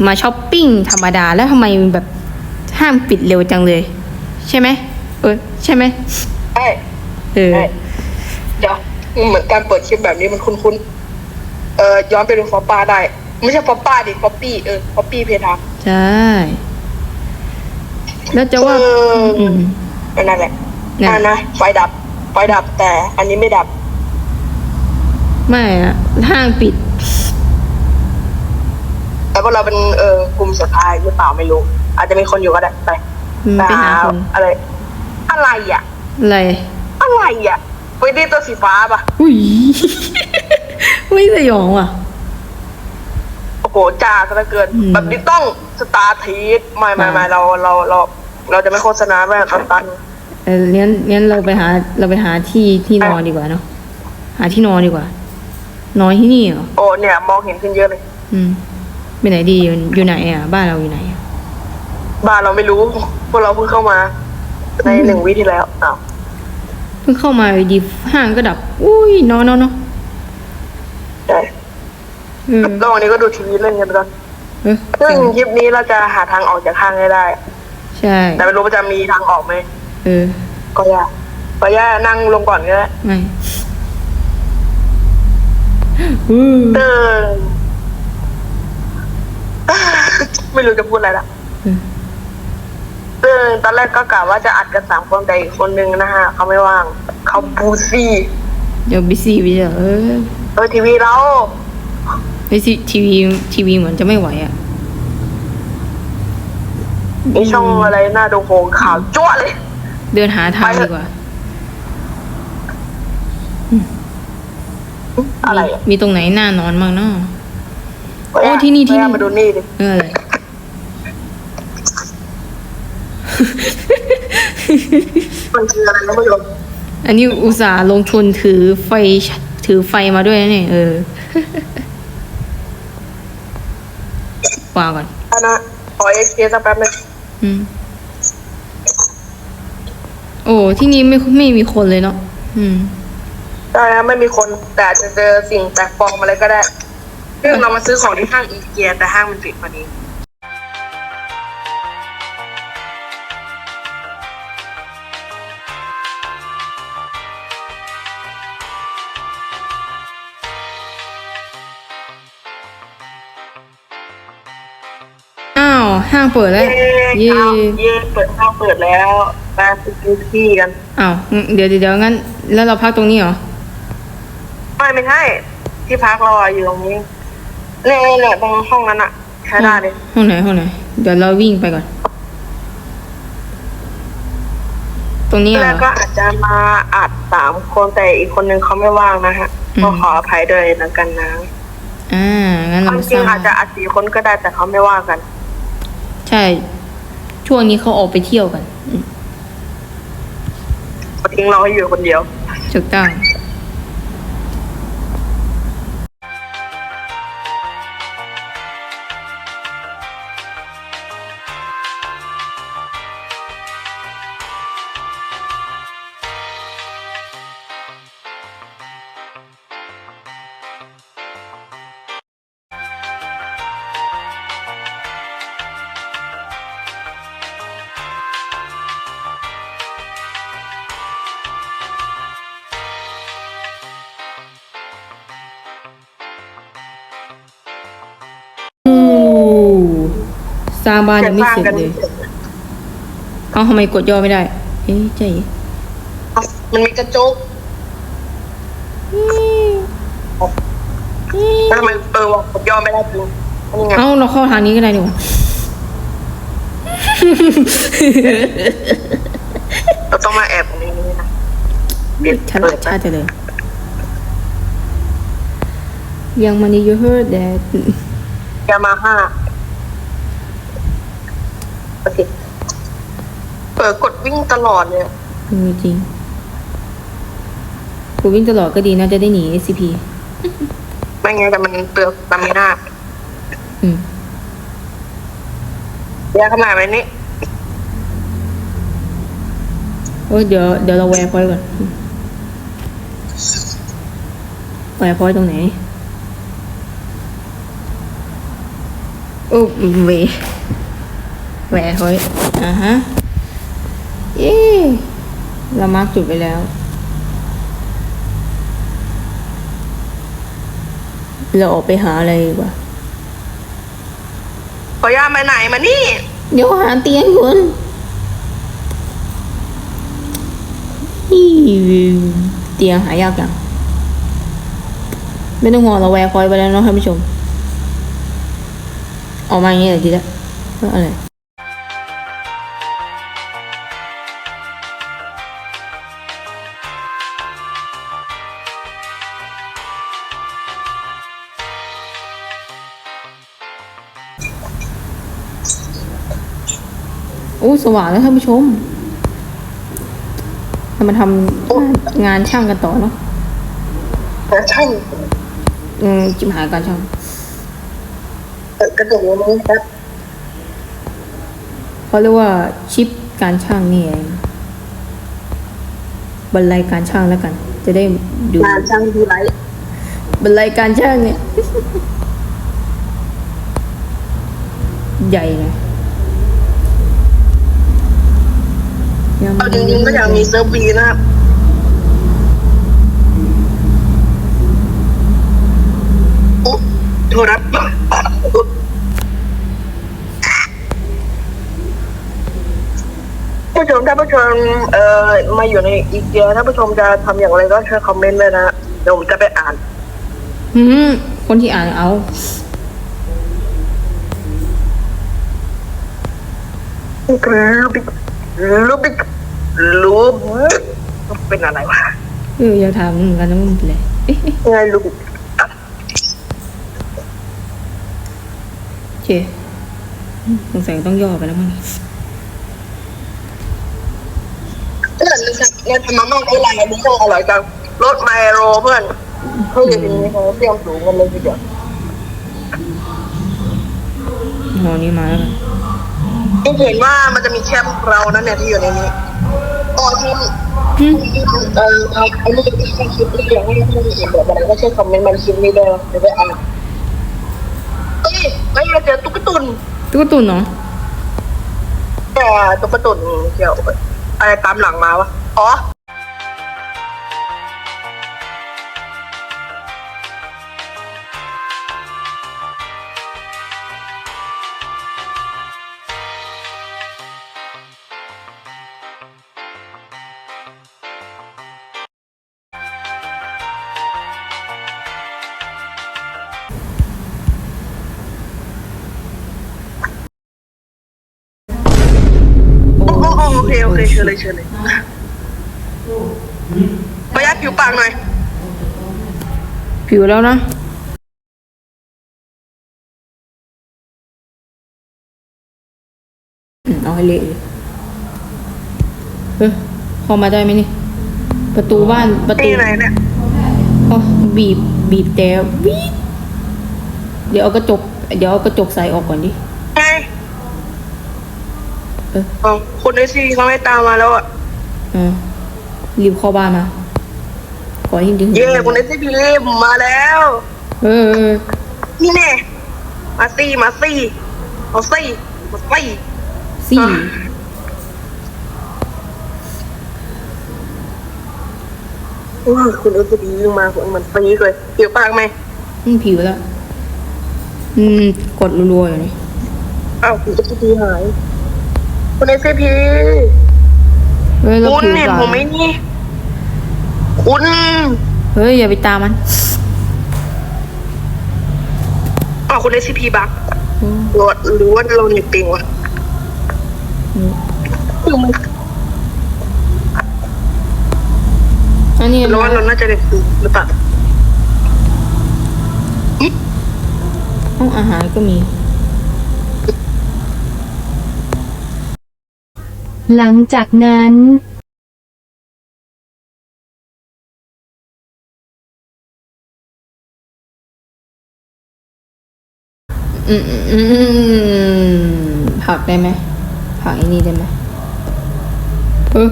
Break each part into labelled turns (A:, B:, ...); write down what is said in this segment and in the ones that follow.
A: โอ้ยมาช้อปปิ้งธรรมดาแล้วทำไมแบบห้ามปิดเร็วจังเลย ใช่ไหมเออใช่ไหม
B: ใช่
A: เออ
B: ใช่เดี๋ยวเหมือนการเปิดคลิปแบบนี้มันคุ้นๆเอ่อย้อนไปดูฟอปป้าได้ ไม่ใช่ฟอปป้าดิฟอปปี้เออฟอปปี้เพทา
A: ใช่แล้วจะว่า
B: เอออื
A: ม
B: นั่นแหละ
A: นั่น
B: อ่านะไฟดับ ไฟดับแต่อันนี้ไม่ดับ
A: ไม่อะห้างปิด
B: แต่ว่าเราเป็นเออกลุ่มสุดท้ายหรือเปล่าไม่รู้ อาจจะมีคนอยู่ก็ได้ไป
A: อืมไปหาคน
B: อะไร อะไรอะ
A: อะไร
B: อะไรอะไปดีตัวสีฟ้าป่ะ
A: อุ้ย ไม่สยองว่ะ
B: โอ้โหจ้าซะเหลือเกิน
A: อืม
B: แบบนี้ต้องสตาร์ทีสไม่ไม่ไม่
A: อ่า
B: เราเราเราเราจะไม่โฆษณาแม่ตันตัน
A: เอองั้นงั้นเราไปหาเราไปหาที่ที่นอนดีกว่าเนาะหาที่นอนดีกว่า นอนที่นี่เหรอ
B: โอ้เนี่ย มองเห็นขึ้นเยอะเลย
A: อืม ไปไหนดีอยู่อยู่ไหนอะ บ้านเราอยู่ไหนอะ
B: บ้านเราไม่รู้พวกเราเพิ่งเข้ามา ในหนึ่งวิที่แล้วอ้าว
A: เพิ่งเข้ามาอยู่ดีห้างก็ดับ อุ้ยนอนนอนนอน
B: ใช่
A: เออ
B: ระหว่างนี้ก็ดูทีวีเล่นกันไปก่อน
A: เออ
B: ซึ่งคลิปนี้เราจะหาทางออกจากห้างให้ได้
A: ใช่
B: แต่ไม่รู้ว่าจะมีทางออกไหม
A: เออ
B: ก็ยากก็ยากนั่งลงก่อนก็ได้
A: ไม่อือ
B: เดิน ไม่รู้จะพูดอะไรละ
A: เออ
B: ซึ่งตอนแรกก็กะว่าจะอัดกันสามคนแต่อีกคนนึงนะฮะเขาไม่ว่าง เขาบูซี่
A: เดี๋ยวบิซี่ไปเจอเออ
B: เออทีวีเรา
A: บิซี่ทีวีทีวีเหมือนจะไม่ไหวอะ
B: มีช่องอะไรหน้าดูโหงข่าวจ้วะเลย
A: เดินหาทาง
B: ไปเถ
A: ดี
B: อะ
A: กว่า
B: อะไรอะ
A: มีตรงไหนน่านอนบ้างเนาะ
B: ก็ยาก
A: โอ้ที่นี่ที่นี่
B: ก็ยากมาดูนี่ดิ
A: เอออะไร
B: มันคืออะไรนะผู้ชม
A: อันนี้อุตส่าห์ลงทุนถือไฟถือไฟมาด้วยนะเนี่ยเออวางก่อน
B: อันนะขอเอ็กซ์เคสักแป๊บนึง
A: อืมโอ้ที่นี่ไม่ไม่มีคนเลยเนาะอืม
B: ได้นะไม่มีคนแต่อาจจะเจอสิ่งแปลกปลอมอะไรก็ได้ เรื่องเรามาซื้อของที่ห้างอีเกียแต่ห้างมันปิดพอดี
A: ห้างเปิดแล้ว
B: เย้
A: เย่
B: เย้เปิดห้างเปิดแล้วมาซื้อที่กัน
A: อ้าวงั้นเดี๋ยวเดี๋ยวเดี๋ยวงั้น แล้วเราพักตรงนี้เหรอ
B: ไม่ไม่ใช่ ที่พักเราอะอยู่ตรงนี้เนี่ยเนี่ยตรงห้องนั้นอะใช้ได้เลย
A: ห้องไหนห้องไหน เดี๋ยวเราวิ่งไปก่อน ตรงนี้เหร
B: แล้ว
A: อ
B: ก็อาจจะมาอัดสามคนแต่อีกคนนึงเขาไม่ว่างนะฮะ
A: อืม
B: ก็ขออภัยด้วยแล้วกันนะ
A: อ่างั้น
B: ค
A: เรา
B: วาม
A: มา
B: จริง
A: สร้าง
B: อาจจะอัดสี่คนก็ได้แต่เขาไม่ว่างกัน
A: ใช่ ช่วงนี้เขาออกไปเที่ยวกันอืม
B: เขาทิ้งเราให้อยู่คนเดียว
A: ถูกต้อง ร้างบ้านยังไม่เสร็จเลยเอ้าทำไมกดย่อไม่ได้เอ๊ะใจ
B: มันมีกระจกแล้วทำไมเออว่ะกดย่อไม่ได้จริงนี่ไง
A: เอ้าเราเข้าทางนี้ก็ได้นี่หว่า
B: เราต้องมาแอบตรงนี้นะเปลี่ยน
A: ฉลา
B: เปิ
A: ด
B: ด
A: ชาติเลยยังมันนี่ you heard that
B: ยามาฮ่า โอเคเปิดกดวิ่งตลอดเลย
A: เออจริงกูวิ่งตลอดก็ดีนะจะได้หนี SCP
B: ไม่ไงนแต่มันเปลือกตามิน่า
A: อืม
B: ยาขนาดนี้
A: โอ้ยเดี๋ยวเดี๋ยวเราแวร์พอยต์ก่อนแวร์พอยต์ตรงไหนโอ้เว แหวเฮ้ยอ่าฮะเย้เรามาร์กจุดไปแล้ว เราออกไปหาอะไรดีกว่า
B: ขอย่าไปไหนมานี่
A: เดี๋ยวหาเตียงก่อนนี่เตียงหายากจังไม่ต้องห่วงเราแวร์คอยไปแล้วเนาะท่านผู้ชม ออกมาอย่างเงี้ยเลยทีละเพื่ออะไร โอ้สว่างแล้วท่านผู้ชมเรามาทำงานช่างกันต่อเนาะ
B: แต่ช่าง
A: อืมจิมหายการช่าง
B: เออกระดูกนี้ครับ
A: เขาเรียกว่าชิปการช่างนี่เองบรรลัยการช่างแล้วกัน จะได้ดู
B: งานช่างดีไร
A: บรรลัยการช่างเนี่ย ใหญ่เลยยัง
B: เอาจริงๆก็อยากมีเซิร์ฟวีนะครับอุ๊ยโทษครับผู้ชมถ้าผู้ชมเอ่อมาอยู่ในอีเกียถ้าผู้ชมจะทำอย่างไรก็ช่วยคอมเมนต์เลยนะเดี๋ยวผมจะไปอ่าน
A: อืมคนที่อ่านเอา
B: ลูบิก ลูบิกลูบิกเป็นอะไรวะ
A: เอออย่าถามเหมือนกันนะมันเป็นไรเอ๊ะเอ๊ะ
B: ไงลูบิก
A: โอเคอืมสงสัยต้องย่อไปแล้วมั้ง
B: เพื่อนเนี่ยทำมาม่าไอ้ลายนี่ก็อร่อยจังรสไมโลเพื่อนเฮ้ยทีนี้เขาเตรียมสูงกันเลยทีเดียว
A: หอนี้มาแล้วกัน
B: ก็เห็นว่ามันจะมีแค่พวกเรานั่นเนี่ยที่อยู่ในนี้ตอ
A: นที่
B: เออเอาไอ้นี่ที่คลิปที่อยากให้ท่านเห็นแบบอะไรก็ช่วยคอมเมนต์มันคลิปนี้ด้วยเดี๋ยวไปอ่านเอ้ยไม่เจอตุ๊กตุน
A: ตุ๊กตุนเนาะ
B: แต่ตุ๊กตุนเกี่ยวอะไรตามหลังมาวะอ๋อ เคโอเคเชิญเลยเชิญเลยประหยัดผิวปากหน่อย
A: ผิวแล้วนะอืมเอาให้เละเลยเฮ้ยเข้ามาได้ไหมนี่ ประตูบ้านประตู
B: ที่ไหนเนี่ย
A: อ๋อบีบบีบแต่วีดเดี๋ยวเอากระจก เดี๋ยวเอากระจกใส่ออกก่อนดิ
B: ไง
A: เออ
B: อ๋อคนในซีเขาไม่ตามมาแล้วอะ
A: เออรีบเข้าบ้านมาก่อนที่ถึง
B: เย่คนในซีพีมาแล้ว
A: เออเออ
B: นี่แน่มาซี่มาซี่เอาซี่มาซี่
A: สี่
B: อุ้ยคุณเอสพีมาคุณมันซีเลยผิวปากไหม
A: อืมผิวแล้ว อืม กดรัวๆอยู่นี่
B: อ้าวคุณเอสพีหาย คุณเอสพี
A: เฮ้ยเรา
B: คุณ
A: ผิว
B: เห็น
A: ก่อ
B: ผมไหมนี่ คุณ
A: เฮ้ยอย่าไปตามมัน
B: อ้าวคุณเอสพีบัก
A: อืม
B: หรือว่าหรือว่าเราเน็ตปิงวะ
A: อืม
B: คือมัน
A: อันนี้
B: เราว่าเราน่าจะเน็ตปิงหรือเปล่า
A: ห้องอาหารก็มี
C: หลังจากนั้น
A: ผักได้ไหมผักอ้นี่ได้ไหมเออ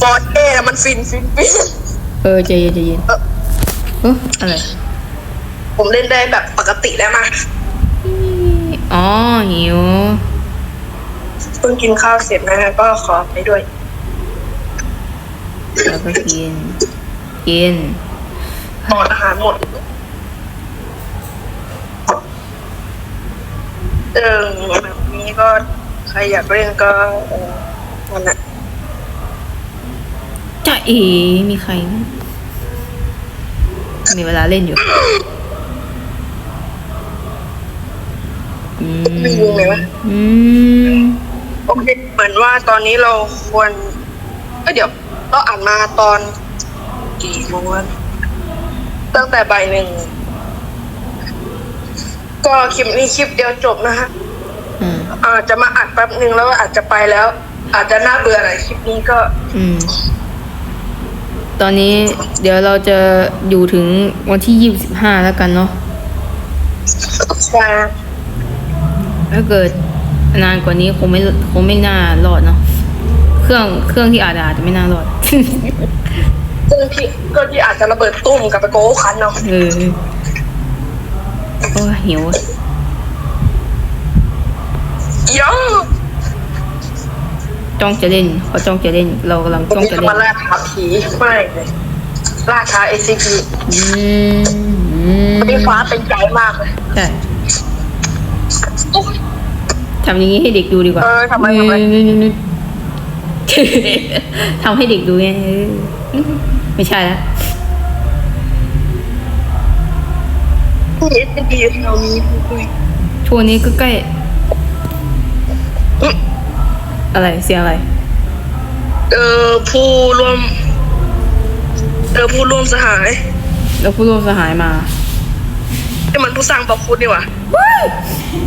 B: ฟอร์เอมันฟินฟินฟิน
A: เออใจเย็นใจเย็น
B: เออ
A: อะไร
B: ผมเล่นได้แบบปกติได้มา
A: ออ๋อหิว
B: พิ่งกินข้าวเสร็จนะฮะก็ขอไปด้วย
A: แล้วก็กิน กิน
B: หมดอาหารหมดเออแบบนี้ก็ใครอยากเล่นก็เออนั่นแหละ
A: จะเอ๋มีใครไหมมีเวลาเล่นอยู่ อืม
B: ไม่รู้ไหมวะ
A: อืม
B: โอเคเหมือนว่าตอนนี้เราควรเอ้ยเดี๋ยวเราอ่านมาตอนกี่โมงวะตั้งแต่บ่ายหนึ่งก็คลิปนี้คลิปเดียวจบนะฮะ
A: อืม
B: อาจจะมาอัดแป๊บหนึ่งแล้วก็อาจจะไปแล้ว อาจจะน่าเบื่อหน่อยคลิปนี้ก็
A: อืม ตอนนี้เดี๋ยวเราจะอยู่ถึงวันที่ยี่สิบห้าแล้วกันเนาะ
B: ใช่
A: ถ้าเกิด นานกว่านี้คงไม่คงไม่น่ารอดเนาะเครื่องเครื่องที่อาจจะอาจจะไม่น่ารอด
B: ซึ่งที่ก็ที่อาจจะระเบิดตุ้มกับไปโก้คันเนาะ
A: เออโอ้ยหิวอะ
B: เยอะ
A: จ้องจะเล่นเขาจ้องจะเล่น เรากำลัง
B: วัน
A: จ้อง
B: นี้
A: จะ
B: จะ
A: เล่
B: มานล่าท้าผีไม่เลยล่าท้า SCP
A: อืมอืม
B: วันนี้ฟ้าเป็นใจมากเลย
A: ใช่ ทำอย่างนี้ให้เด็กดูดีกว่า
B: เออทำไมทำไม
A: นี่นี่นี่ทำให้เด็กดูไงเออไม่ใช่แล้ว
B: ที่ SCP เรามีคุย
A: ช่วงนี้ก็ใกล้ อะไรเสียงอะไร
B: เออผู้ร่วมเออผู้ร่วมสหาย
A: แล้วผู้ร่วมสหายมา
B: ที่มันผู้สร้างบล็อกฟุตดีกว่า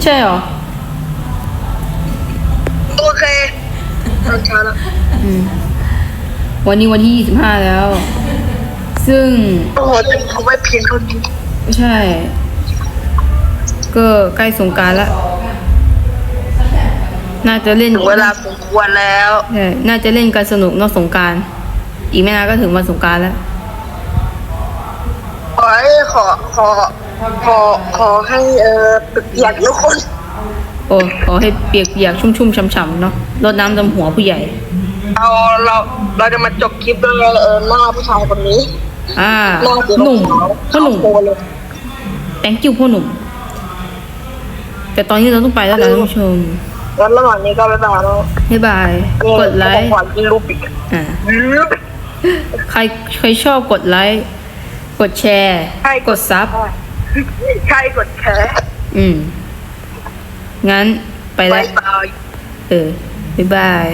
A: ใช่เหรอ
B: โอเคตอนเช้าแล้ว
A: อืมวันนี้วันที่ยี่สิบห้าแล้ว ซึ่ง
B: โอ้โหแต่เขาไม่เพียงเท่านี้
A: ใช่ ก็ใกล้สงกรารแล้วน่าจะเล่น
B: ถึงเวลาสมควรแล้ว
A: ใช่น่าจะเล่นกันสนุกนอกสงกราร อีกไม่นานก็ถึงวันสงกรารแล้ว
B: ขอให้ขอขอขอขอให้เออตึกอยากทุกคน
A: โอ้ขอให้เปียกเปียกๆ ชุ่มๆช่ำๆเนาะรดน้ำดำหัวผู้ใหญ่
B: เอาเราเราจะมาจบคลิปด้วยเออหน้าผู้ชายคนนี้
A: อ่า
B: หน้าสี
A: หนุ่ม
B: ขาว
A: พ่อหนุ่ม
B: ขาวโพเลย
A: thank you พ่อหนุ่ม แต่ตอนนี้เราต้องไปแล้วล่ะท่านผู้ชม
B: แล้วระหว่างนี้ก็บ๊ายบายแล้ว
A: บ๊ายบาย กดไลค์
B: ก่อนกินรูปอีก
A: อ่าใครใครชอบกดไลค์ กดแชร์
B: ใช่
A: กดซับ
B: ใช่กดแชร์
A: อืม งั้นไป
B: บา
A: แล้ว
B: ยบาย
A: เออ บ๊ายบาย